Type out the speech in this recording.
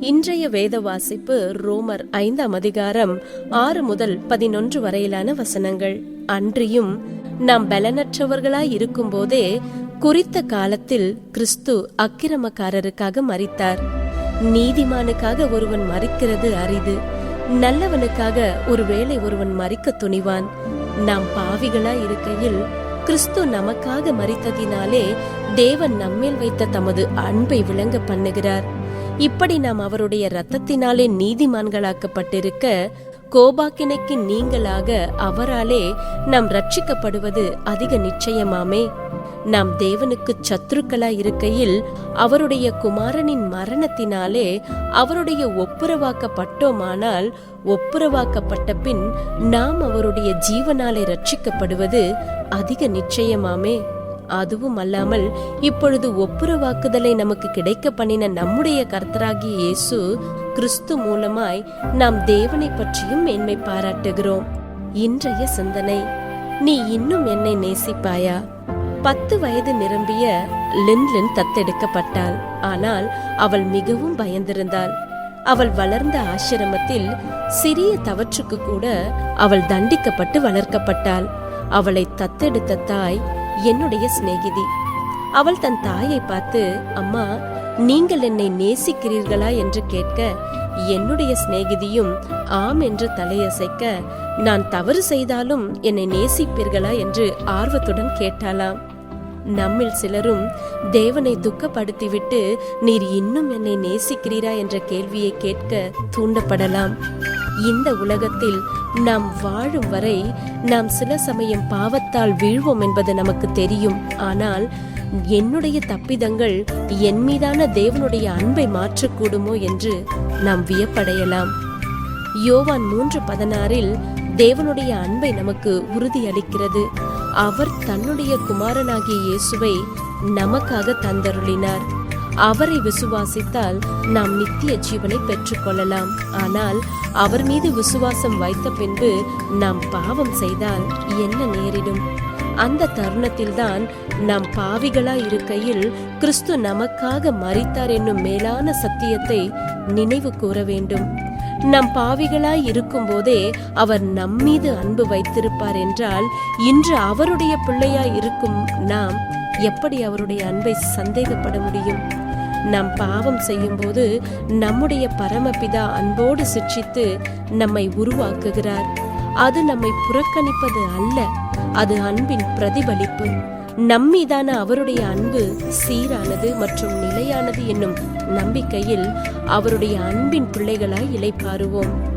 இன்றைய வேத வாசிப்பு ரோமர் ஐந்தாம் அதிகாரம் ஆறு முதல் பதினொன்று வரையிலான வசனங்கள். அன்றியும் நாம் பலனற்றவர்களாய் இருக்கும்போதே குறித்த காலத்தில் கிறிஸ்து அக்கிரமக்காரருக்காக மறித்தார் நீதிமானுக்காக ஒருவன் மறிக்கிறது அரிது. நல்லவனுக்காக ஒருவேளை ஒருவன் மறிக்க துணிவான். நாம் பாவிகளாய் இருக்கையில் கிறிஸ்து நமக்காக மறித்ததினாலே தேவன் நம்மேல் வைத்த தமது அன்பை விளங்க பண்ணுகிறார். இப்படி நாம் அவருடைய இரத்தத்தினாலே நீதிமான்களாக்கப்பட்டிருக்க கோபாக்கினைக்கு நீங்களாக அவராலே நாம் ரட்சிக்கப்படுவது அதிக நிச்சயமாமே. நாம் தேவனுக்கு சத்துருக்களாய் இருக்கையில் அவருடைய குமாரனின் மரணத்தினாலே அவருடைய ஒப்புரவாக்கப்பட்டோமானால் ஒப்புரவாக்கப்பட்ட பின் நாம் அவருடைய ஜீவனாலே ரட்சிக்கப்படுவது அதிக நிச்சயமாமே. அதுவும் அல்லாமல் இப்பொழுது ஒப்புரவாக்குதலை நமக்கு கிடைக்க பண்ணின நம்முடைய கர்த்தராகிய இயேசு கிறிஸ்து மூலமாய் நாம் தேவனை பற்றியும் மேன்மை பாராட்டுகிறோம். இன்றைய சிந்தனை நீ இன்னும் என்னை நேசிப்பாயா? பத்து வயது நிரம்பிய லின்லின் தத்தெடுக்கப்பட்டாள். ஆனால் அவள் மிகவும் பயந்திருந்தாள். அவள் வளர்ந்த ஆசிரமத்தில் சிறிய தவற்றுக்கு கூட அவள் தண்டிக்கப்பட்டு வளர்க்கப்பட்டாள். அவளை தத்தெடுத்த தாய் என்னுடைய சிநேகிதி. அவள் தன் தாயை பார்த்து அம்மா நீங்கள் என்னை நேசிக்கிறீர்களா? என்று கேட்க என்னுடைய சிநேகிதியும் ஆம் என்று தலையசைக்க நான் தவறு செய்தாலும் என்னை நேசிப்பீர்களா? என்று ஆர்வத்துடன் கேட்டாளாம். நம்மில் சிலரும் தேவனை துக்கப்படுத்திவிட்டு நீர் இன்னும் என்னை நேசிக்கிறீரா? என்ற கேள்வியை கேட்க தூண்டப்படலாம். இந்த உலகத்தில் நாம் வாழும் வரை நாம் சில சமயம் பாவத்தால் வீழ்வோம் என்பது நமக்கு தெரியும். ஆனால் என்னுடைய தப்பிதங்கள் என் மீதான தேவனுடைய அன்பை மாற்றக்கூடுமோ என்று நாம் வியப்படையலாம். யோவான் மூன்று பதினாறில் தேவனுடைய அன்பை நமக்கு உறுதியளிக்கிறது. அவர் தன்னுடைய குமாரனாகிய இயேசுவை நமக்காக தந்தருளினார். அவரை விசுவாசித்தால் நாம் நித்திய ஜீவனை பெற்றுக்கொள்ளலாம். ஆனால் அவர் மீது விசுவாசம் வைத்த பின்பு நாம் பாவம் செய்தால் என்ன நேரிடும்? அந்த தருணத்தில்தான் நாம் பாவிகளாய் இருக்கையில் கிறிஸ்து நமக்காக மறித்தார் என்னும் மேலான சத்தியத்தை நினைவு கூற வேண்டும். நம் பாவிகளாய் இருக்கும்போதே அவர் நம்மீது அன்பு வைத்திருப்பார் என்றால் இன்று அவருடைய பிள்ளையாய் இருக்கும் நாம் எப்படி அவருடைய அன்பை சந்தேகப்பட முடியும்? நாம் பாவம் செய்யும்போது நம்முடைய பரமபிதா அன்போடு சிட்சித்து நம்மை உருவாக்குகிறார். அது நம்மை புறக்கணிப்பது அல்ல அது அன்பின் பிரதிபலிப்பு. நம்மீதான அவருடைய அன்பு சீரானது மற்றும் நிலையானது என்னும் நம்பிக்கையில் அவருடைய அன்பின் பிள்ளைகளாய் இளைப்பாறுவோம்.